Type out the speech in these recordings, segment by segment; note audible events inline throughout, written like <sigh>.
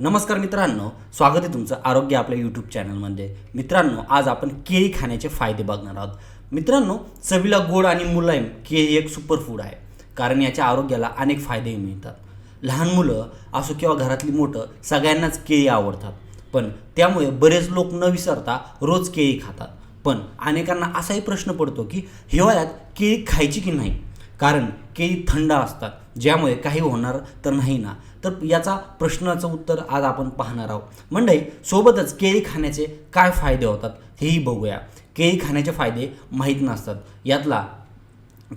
नमस्कार मित्रांनो स्वागत आहे तुमचं आरोग्य आपल्या यूट्यूब चॅनलमध्ये मित्रांनो आज आपण केळी खाण्याचे फायदे बघणार आहोत. मित्रांनो चवीला गोड आणि मुलायम केळी एक सुपरफूड आहे कारण याच्या आरोग्याला अनेक फायदेही मिळतात. लहान मुलं असो किंवा घरातली मोठं सगळ्यांनाच केळी आवडतात. पण त्यामुळे बरेच लोक न विसरता रोज केळी खातात. पण अनेकांना असाही प्रश्न पडतो की हिवाळ्यात केळी खायची की नाही? कारण केळी थंड असतात ज्यामुळे काही होणार तर नाही ना? तर याचा प्रश्नाचं उत्तर आज आपण पाहणार आहोत. मंडई सोबतच केळी खाण्याचे काय फायदे होतात हेही बघूया. केळी खाण्याचे फायदे माहीत नसतात. यातला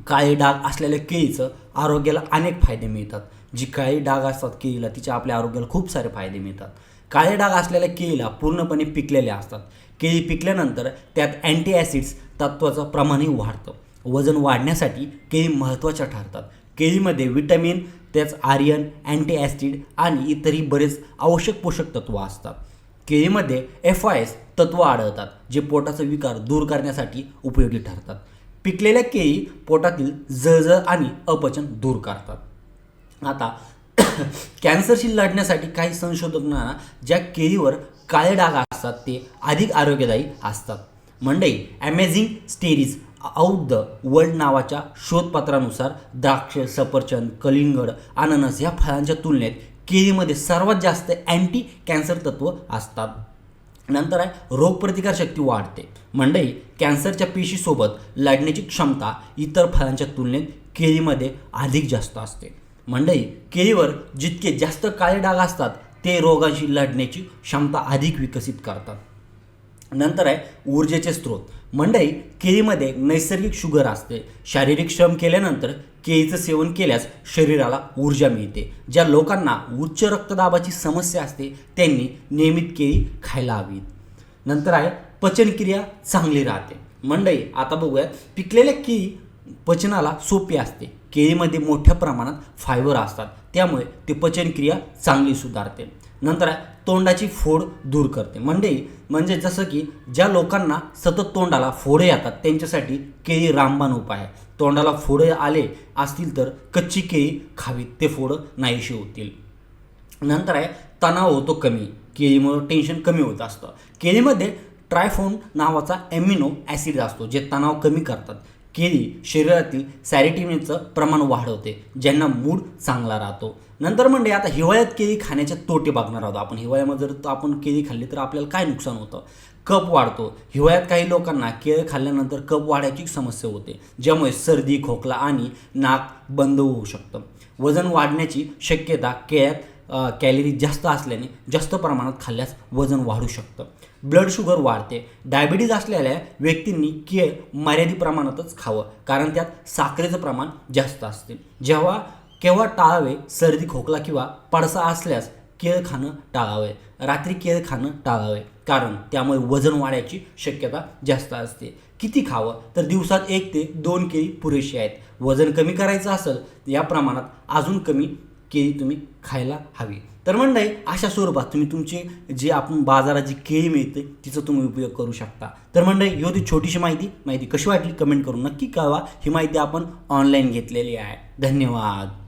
काळे डाग असलेल्या केळीचं आरोग्याला अनेक फायदे मिळतात. जी काळी डाग असतात केळीला तिच्या आपल्या आरोग्याला खूप सारे फायदे मिळतात. काळे डाग असलेल्या केळीला पूर्णपणे पिकलेल्या असतात. केळी पिकल्यानंतर त्यात अँटी ॲसिड्स तत्वाचं प्रमाणही वाढतं. वजन वाढण्यासाठी केळी महत्त्वाच्या ठरतात. केळीमध्ये विटॅमिन त्याच आर्यन अँटी ॲसिड आणि इतरही बरेच आवश्यक पोषक तत्व असतात. केळीमध्ये एफ आय एस तत्व आढळतात जे पोटाचा विकार दूर करण्यासाठी उपयोगी ठरतात. पिकलेल्या केळी पोटातील जळजळ आणि अपचन दूर करतात. आता <coughs> कॅन्सरशी लढण्यासाठी काही संशोधकांना ज्या केळीवर काळे डाग असतात ते अधिक आरोग्यदायी असतात. मंडई amazing stories out the world नावाच्या शोधपत्रानुसार द्राक्ष सफरचंद कलिंगड अननस या फळांच्या तुलनेत केळीमध्ये सर्वात जास्त अँटी कॅन्सर तत्व असतात. नंतर आहे रोगप्रतिकारशक्ती वाढते. मंडई कॅन्सरच्या पेशीसोबत लढण्याची क्षमता इतर फळांच्या तुलनेत केळीमध्ये अधिक जास्त असते. मंडई केळीवर जितके जास्त काळे डाग असतात ते रोगांशी लढण्याची क्षमता अधिक विकसित करतात. नंतर आहे ऊर्जेचे स्रोत. मंडई केळीमध्ये नैसर्गिक शुगर असते. शारीरिक श्रम केल्यानंतर केळीचं सेवन केल्यास शरीराला ऊर्जा मिळते. ज्या लोकांना उच्च रक्तदाबाची समस्या असते त्यांनी नियमित केळी खायला हवीत. नंतर आहे पचनक्रिया चांगली राहते. मंडई आता बघूया पिकलेल्या केळी पचनाला सोपी असते. केळीमध्ये मोठ्या प्रमाणात फायबर असतात. त्यामुळे ते पचनक्रिया चांगली सुधारते. नंतर आहे तोंडाची फोड दूर करते. म्हणजे म्हणजे जसं की ज्या लोकांना सतत तोंडाला फोडे येतात त्यांच्यासाठी केळी रामबाण उपाय आहे. तोंडाला फोडे आले असतील तर कच्ची केळी खावीत ते फोडं नाहीशी होतील. नंतर आहे तणाव होतो कमी. केळीमुळं टेन्शन कमी होत असतं. केळीमध्ये ट्रायफोन नावाचा एमिनो ॲसिड असतो जे तणाव कमी करतात. केळी शरीरातील सॅरिटिनचं प्रमाण वाढवते ज्यांना मूड चांगला राहतो. नंतर म्हणजे आता हिवाळ्यात केळी खाण्याचे तोटे बघणार आहोत आपण. हिवाळ्यामध्ये जर आपण केळी खाल्ली तर आपल्याला काय नुकसान होतं? कप वाढतो. हिवाळ्यात काही लोकांना केळ खाल्ल्यानंतर कप वाढायची समस्या होते ज्यामुळे सर्दी खोकला आणि नाक बंद होऊ शकतं. वजन वाढण्याची शक्यता केळ्यात कॅलरी जास्त असल्याने जास्त प्रमाणात खाल्ल्यास वजन वाढू शकतं. ब्लड शुगर वाढते. डायबिटीज असलेल्या व्यक्तींनी केळ मर्यादित प्रमाणातच खावं कारण त्यात साखरेचं प्रमाण जास्त असते. जेव्हा केव्हा टाळावे सर्दी खोकला किंवा पडसा असल्यास केळ खाणं टाळावे. रात्री केळ खाणं टाळावे कारण त्यामुळे वजन वाढायची शक्यता जास्त असते. किती खावं? तर दिवसात एक ते दोन केळी पुरेशी आहेत. वजन कमी करायचं असेल या प्रमाणात अजून कमी केळी तुम्ही खायला हवी. तर मंडळी अशा स्वरूपात तुम्ही तुमचे जे आपण बाजारात जी केळी मिळते तिचा तुम्ही उपयोग करू शकता. तर मंडळी ही होती छोटीशी माहिती. माहिती कशी वाटली? कमेंट करून नक्की कळवा. ही माहिती आपण ऑनलाईन घेतलेली आहे. धन्यवाद.